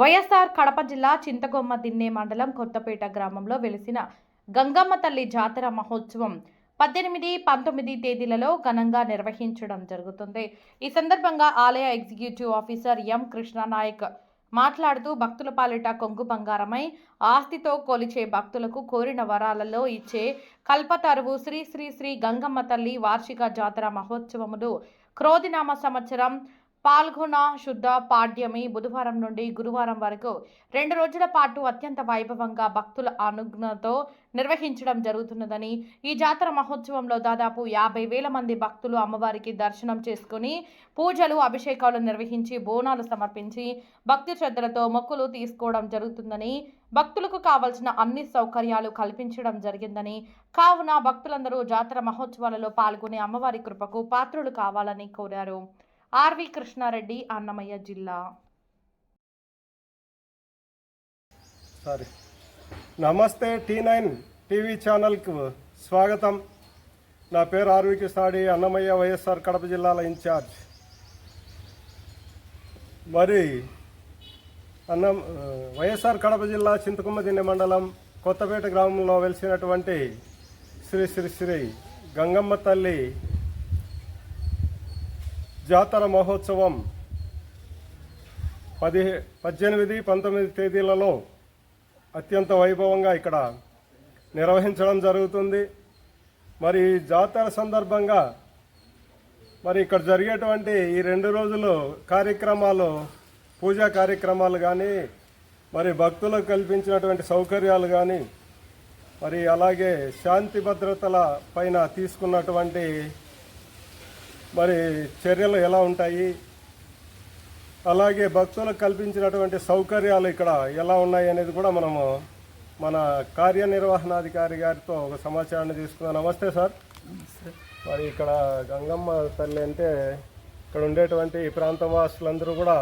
వైఎస్ఆర్ కడప జిల్లా చింతగొమ్మ దిన్నే మండలం కొత్తపేట గ్రామంలో వెలిసిన గంగమ్మ తల్లి జాతర మహోత్సవం పద్దెనిమిది పంతొమ్మిది తేదీలలో ఘనంగా నిర్వహించడం జరుగుతుంది. ఈ సందర్భంగా ఆలయ ఎగ్జిక్యూటివ్ ఆఫీసర్ ఎం కృష్ణానాయక్ మాట్లాడుతూ భక్తుల పాలిట కొంగు బంగారమై ఆస్తితో కొలిచే భక్తులకు కోరిన వరాలలో ఇచ్చే కల్పతరువు శ్రీ శ్రీ శ్రీ గంగమ్మ తల్లి వార్షిక జాతర మహోత్సవములు క్రోధినామ సంవత్సరం పాల్గొన శుద్ధ పాడ్యమి బుధవారం నుండి గురువారం వరకు రెండు రోజుల పాటు అత్యంత వైభవంగా భక్తుల అనుజ్ఞతో నిర్వహించడం జరుగుతున్నదని ఈ జాతర మహోత్సవంలో దాదాపు యాభై వేల మంది భక్తులు అమ్మవారికి దర్శనం చేసుకుని పూజలు అభిషేకాలు నిర్వహించి బోనాలు సమర్పించి భక్తి శ్రద్ధలతో మొక్కులు తీసుకోవడం జరుగుతుందని భక్తులకు కావలసిన అన్ని సౌకర్యాలు కల్పించడం జరిగిందని కావున భక్తులందరూ జాతర మహోత్సవాలలో పాల్గొని అమ్మవారి కృపకు పాత్రులు కావాలని కోరారు. ఆర్వి కృష్ణారెడ్డి అన్నమయ్య జిల్లా. సారీ. నమస్తే టీ నైన్ టీవీ ఛానల్కు స్వాగతం. నా పేరు ఆర్వి కృష్ణాడి అన్నమయ్య వైఎస్ఆర్ కడప జిల్లాల ఇన్ఛార్జ్. మరి అన్నం వైఎస్ఆర్ కడప జిల్లా చింతకుమ్మదిన్నె మండలం కొత్తపేట గ్రామంలో వెలిసినటువంటి శ్రీ శ్రీ శ్రీ గంగమ్మ తల్లి జాతర మహోత్సవం పది పద్దెనిమిది పంతొమ్మిది తేదీలలో అత్యంత వైభవంగా ఇక్కడ నిర్వహించడం జరుగుతుంది. మరి జాతర సందర్భంగా మరి ఇక్కడ జరిగేటువంటి ఈ రెండు రోజులు కార్యక్రమాలు పూజా కార్యక్రమాలు కానీ మరి భక్తులకు కల్పించినటువంటి సౌకర్యాలు కానీ మరి అలాగే శాంతి భద్రతల పైన తీసుకున్నటువంటి మరి చర్యలు ఎలా ఉంటాయి? అలాగే భక్తులకు కల్పించినటువంటి సౌకర్యాలు ఇక్కడ ఎలా ఉన్నాయి అనేది కూడా మనము మన కార్యనిర్వహణాధికారి గారితో ఒక సమాచారాన్ని తీసుకుందాం. నమస్తే సార్. మరి ఇక్కడ గంగమ్మ తల్లి అంటే ఇక్కడ ఉండేటువంటి ఈ ప్రాంతం వాసులందరూ కూడా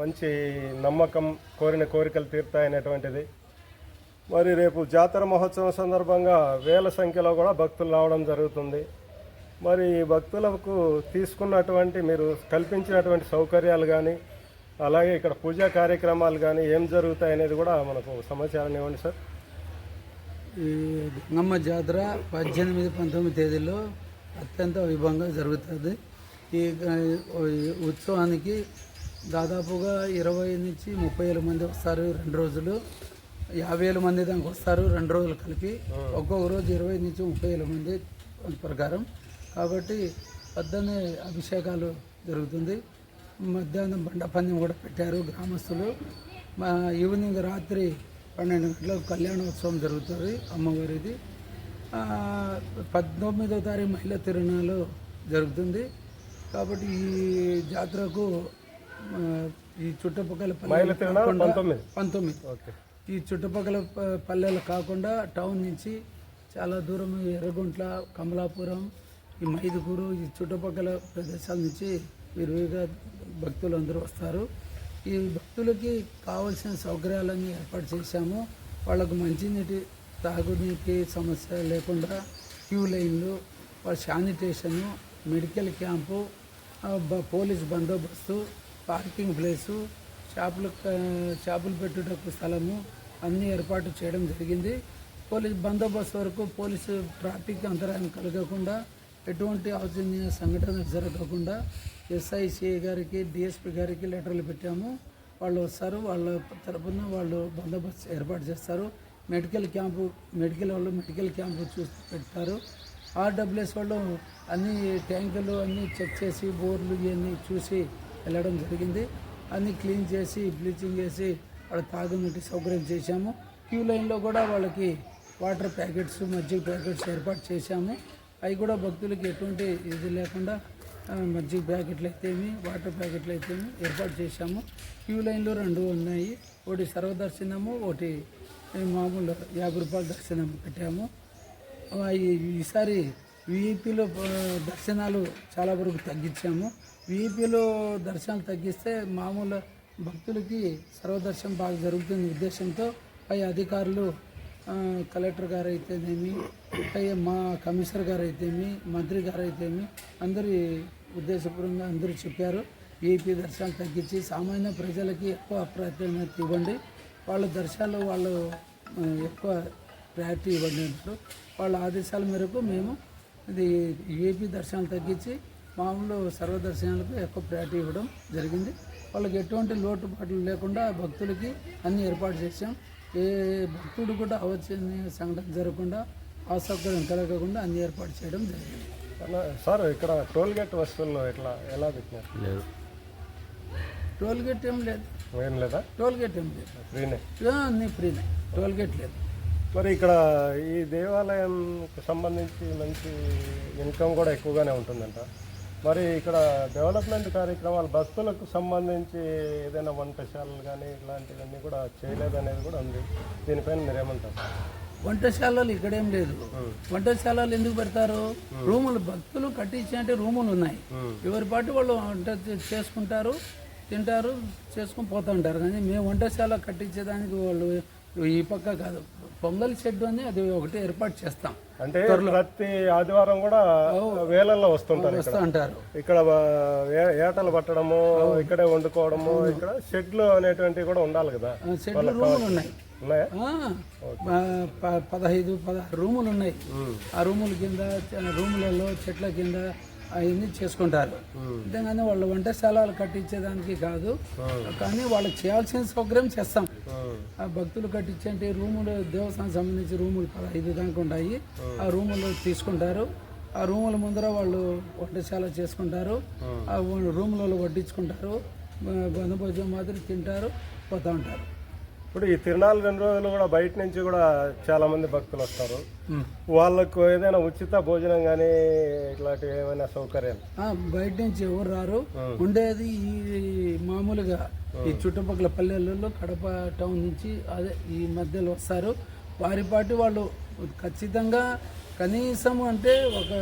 మంచి నమ్మకం కోరిన కోరికలు తీరుతాయనేటువంటిది. మరి రేపు జాతర మహోత్సవం సందర్భంగా వేల సంఖ్యలో కూడా భక్తులు రావడం జరుగుతుంది. మరి భక్తులకు తీసుకున్నటువంటి మీరు కల్పించినటువంటి సౌకర్యాలు కానీ అలాగే ఇక్కడ పూజా కార్యక్రమాలు కానీ ఏం జరుగుతాయి అనేది కూడా మనకు సమాచారం ఇవ్వండి సార్. ఈ గంగమ్మ జాతర పద్దెనిమిది పంతొమ్మిది తేదీల్లో అత్యంత వైభవంగా జరుగుతుంది. ఈ ఉత్సవానికి దాదాపుగా ఇరవై నుంచి ముప్పై వేల మంది వస్తారు రెండు రోజులు. యాభై వేల మంది దానికి వస్తారు రెండు రోజులు కలిపి. ఒక్కొక్క రోజు ఇరవై నుంచి ముప్పై వేల మంది ప్రకారం. కాబట్టి పద్దెనే అభిషేకాలు జరుగుతుంది. మధ్యాహ్నం బండ పందెం కూడా పెట్టారు గ్రామస్తులు. మా ఈవినింగ్ రాత్రి పన్నెండు గంటలకు కళ్యాణోత్సవం జరుగుతుంది అమ్మవారిది. ఆ, పద్తొమ్మిదో తారీఖు మహిళా తిరునాళ్ళు జరుగుతుంది. కాబట్టి ఈ జాతరకు ఈ చుట్టుపక్కల పంతొమ్మిది. ఈ చుట్టుపక్కల పల్లెలు కాకుండా టౌన్ నుంచి చాలా దూరం ఎర్రగుంట్ల కమలాపురం ఈ మైదుకూరు ఈ చుట్టుపక్కల ప్రదేశాల నుంచి విరివిగా భక్తులు అందరూ వస్తారు. ఈ భక్తులకి కావలసిన సౌకర్యాలన్నీ ఏర్పాటు చేశాము. వాళ్ళకు మంచినీటి తాగునీటి సమస్య లేకుండా క్యూ లైన్లు వాళ్ళ శానిటేషను మెడికల్ క్యాంపు పోలీస్ బందోబస్తు పార్కింగ్ ప్లేసు షాపులు షాపులు పెట్టుటకు స్థలము అన్నీ ఏర్పాటు చేయడం జరిగింది. పోలీస్ బందోబస్తు వరకు పోలీసు ట్రాఫిక్ అంతరాయం కలగకుండా ఎటువంటి అవాంఛనీయ సంఘటన జరగకుండా ఎస్ఐ సిఐ గారికి డిఎస్పి గారికి లెటర్లు పెట్టాము. వాళ్ళు వస్తారు వాళ్ళ తరపున వాళ్ళు బందోబస్తు ఏర్పాటు చేస్తారు. మెడికల్ క్యాంపు మెడికల్ వాళ్ళు మెడికల్ క్యాంపు చూసి పెడతారు ఆర్డబ్ల్యూఎస్ వాళ్ళు అన్ని ట్యాంకులు అన్నీ చెక్ చేసి బోర్లు ఇవన్నీ చూసి వెళ్ళడం జరిగింది. అన్నీ క్లీన్ చేసి బ్లీచింగ్ వేసి వాళ్ళ తాగునీటి సౌకర్యం చేశాము. క్యూ లైన్లో కూడా వాళ్ళకి వాటర్ ప్యాకెట్స్ మజ్జిగ ప్యాకెట్స్ ఏర్పాటు చేశాము. అవి కూడా భక్తులకి ఎటువంటి ఇది లేకుండా మజ్జిగ ప్యాకెట్లు అయితేమి వాటర్ ప్యాకెట్లు అయితేమి ఏర్పాటు చేశాము. క్యూ లైన్లు రెండు ఉన్నాయి. ఒకటి సర్వదర్శనము ఒకటి మామూలు యాభై రూపాయల దర్శనం పెట్టాము ఈసారి విఐపీలో దర్శనాలు చాలా వరకు తగ్గించాము. విఐపీలో దర్శనాలు తగ్గిస్తే మామూలు భక్తులకి సర్వదర్శనం బాగా జరుగుతున్న ఉద్దేశంతో పై అధికారులు కలెక్టర్ గారు అయితేనేమి మా కమిషనర్ గారు అయితేమి మంత్రి గారు అయితేమి అందరి ఉద్దేశపూర్వకంగా అందరూ చెప్పారు. ఏపీ దర్శనాలు తగ్గించి సామాన్య ప్రజలకి ఎక్కువ ప్రాధాన్యత ఇవ్వండి. వాళ్ళ దర్శనాలు వాళ్ళు ఎక్కువ ప్రయారిటీ ఇవ్వండి అంటారు. వాళ్ళ ఆదేశాల మేరకు మేము ఇది ఏపీ దర్శనాలు తగ్గించి మామూలు సర్వదర్శనాలకు ఎక్కువ ప్రయారిటీ ఇవ్వడం జరిగింది. వాళ్ళకి ఎటువంటి లోటుపాట్లు లేకుండా భక్తులకి అన్ని ఏర్పాటు చేసాం ఏ భక్తుడు కూడా అవాంఛనీయ సంఘటన జరగకుండా అసౌకర్యం కలగకుండా అన్ని ఏర్పాటు చేయడం జరిగింది. అలా సార్ ఇక్కడ టోల్ గేట్ వస్తువులు ఎట్లా ఎలా పెట్టినారు? లేదు. టోల్ గేట్ ఏం లేదు. ఏం లేదా? టోల్ గేట్ ఏం లేదు. ఫ్రీనే? అన్నీ ఫ్రీనే. టోల్ గేట్ లేదు. మరి ఇక్కడ ఈ దేవాలయంకి సంబంధించి మంచి ఇన్కమ్ కూడా ఎక్కువగానే ఉంటుందంట. మరి ఇక్కడ డెవలప్మెంట్ కార్యక్రమాలు భక్తులకు సంబంధించి ఏదైనా వంటశాలలు కానీ ఇలాంటివన్నీ కూడా చేయలేదనేది కూడా ఉంది. దీనిపైన మీరేమంటారు? వంటశాలలు ఇక్కడేం లేదు. వంటశాలలు ఎందుకు పెడతారు? రూములు భక్తులు కట్టించి అంటే రూములు ఉన్నాయి. ఎవరి పాటు వాళ్ళు వంట చేసుకుంటారు తింటారు చేసుకుని పోతూ ఉంటారు. కానీ మేము వంటశాల కట్టించేదానికి వాళ్ళు ఈ పక్క కాదు. పొంగల్ షెడ్ అని అది ఒకటి ఏర్పాటు చేస్తాం. అంటే ప్రతి ఆదివారం కూడా వేలల్లో వస్తుంటారు ఇక్కడ. వస్తూ ఉంటారు ఇక్కడ ఏటలు పట్టడము ఇక్కడే వండుకోవడము ఇక్కడ షెడ్లు అనేటువంటివి కూడా ఉండాలి కదా. షెడ్లు రూములు ఉన్నాయి. పదహైదు పదహారు రూములు ఉన్నాయి. ఆ రూముల కింద రూములలో చెట్ల కింద అవన్నీ చేసుకుంటారు. అంతేగాని వాళ్ళు వంటశాలలు కట్టించేదానికి కాదు. కానీ వాళ్ళకి చేయాల్సిన సౌకర్యం చేస్తాం. భక్తులు కట్టించే రూములు దేవస్థానం సంబంధించి రూములు పదహైదు దాకా ఉన్నాయి ఆ రూములు తీసుకుంటారు. ఆ రూముల ముందర వాళ్ళు వంటశాల చేసుకుంటారు. ఆ. రూములలో వడ్డించుకుంటారు. బంధుభోజనం మాదిరి తింటారు పోతూ ఉంటారు. ఇప్పుడు ఈ తిరునాళ్ళు రెండు రోజులు కూడా బయట నుంచి కూడా చాలా మంది భక్తులు వస్తారు. వాళ్ళకు ఏదైనా ఉచిత భోజనం కానీ ఇట్లాంటివి ఏమైనా సౌకర్యాలు? బయట నుంచి ఎవరు రారు. ఉండేది ఈ మామూలుగా ఈ చుట్టుపక్కల పల్లెలలో కడప టౌన్ నుంచి అదే ఈ మధ్యలో వస్తారు. వారి పాటి వాళ్ళు ఖచ్చితంగా కనీసం అంటే ఒక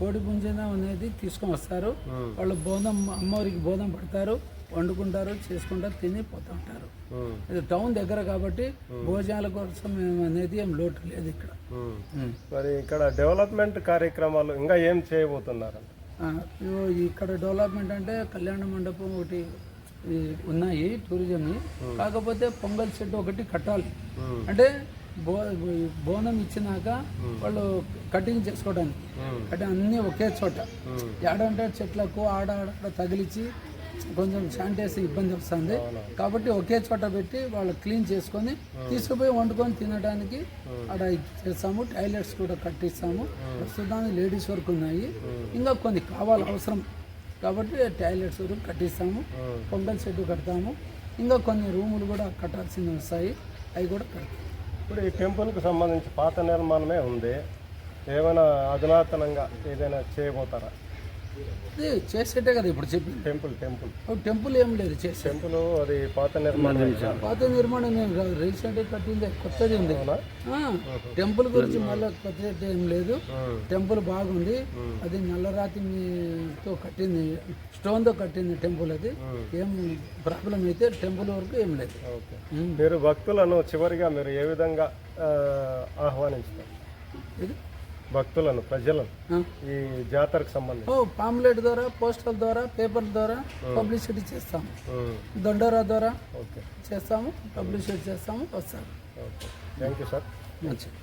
కోడి పుంజనం అనేది తీసుకొని వస్తారు. వాళ్ళు బోధం అమ్మవారికి బోధం పడతారు. వండుకుంటారు చేసుకుంటారు తిని పోతూ ఉంటారు. ఉమ్. ఇది టౌన్ దగ్గర కాబట్టి భోజనాల కోసం అనేది ఏం లోటు లేదు ఇక్కడ. మరి ఇక్కడ డెవలప్మెంట్ కార్యక్రమాలు ఇంకా ఏం చేయబోతున్నారు? ఇక్కడ డెవలప్మెంట్ అంటే కళ్యాణ మండపం ఒకటి ఉన్నాయి టూరిజం కాకపోతే పొంగల్ షెడ్ ఒకటి కట్టాలి. అంటే బో బోనం ఇచ్చినాక వాళ్ళు కటింగ్ చేసుకోవడానికి. అంటే అన్నీ ఒకే చోట. ఏడంటే చెట్లకు ఆడ ఆడ తగిలించి కొంచెం శానిటైజ్ ఇబ్బంది వస్తుంది. కాబట్టి ఒకే చోట పెట్టి వాళ్ళు క్లీన్ చేసుకొని తీసుకుపోయి వండుకొని తినడానికి అక్కడ చేస్తాము. టాయిలెట్స్ కూడా కట్టిస్తాము. ప్రస్తుతానికి లేడీస్ వరకు ఉన్నాయి. ఇంకా కొన్ని కావాలి అవసరం. కాబట్టి టాయిలెట్స్ వరకు కట్టిస్తాము. పొంగల్ షెడ్ కడతాము. ఇంకా కొన్ని రూములు కూడా కట్టాల్సింది వస్తాయి. అవి కూడా కడతాము ఇప్పుడు ఈ టెంపుల్కి సంబంధించి పాత నిర్మాణమే ఉంది. ఏమైనా అధునాతనంగా ఏదైనా చేయబోతారా? చేసేటే కదా ఇప్పుడు చెప్పింది. Temple temple. టెంపుల్ ఏం లేదు చేసే టెంపుల్ అది పాత నిర్మాణం పాత నిర్మాణం కాదు. రీసెంట్ కట్టింది కొత్తది ఉంది. టెంపుల్ గురించి మళ్ళీ కొత్తది ఏం లేదు. టెంపుల్ బాగుంది. అది నల్లరాతితో కట్టింది. స్టోన్తో కట్టింది టెంపుల్ అది. ఏం ప్రాబ్లం అయితే టెంపుల్ వరకు ఏం లేదు. మీరు భక్తులను చివరిగా మీరు ఏ విధంగా ఆ, ఆహ్వానిస్తారు ఇది భక్తులను ప్రజలను. ఈ జాతరకు సంబంధించి. ఓ పాంప్లెట్ ద్వారా పోస్టల్ ద్వారా పేపర్ ద్వారా పబ్లిసిటీ చేస్తాము. దొండరా ద్వారా ఓకే. చేస్తాము పబ్లిసిటీ చేస్తాము వస్తారు ఓకే. Thank you sir. మంచిది.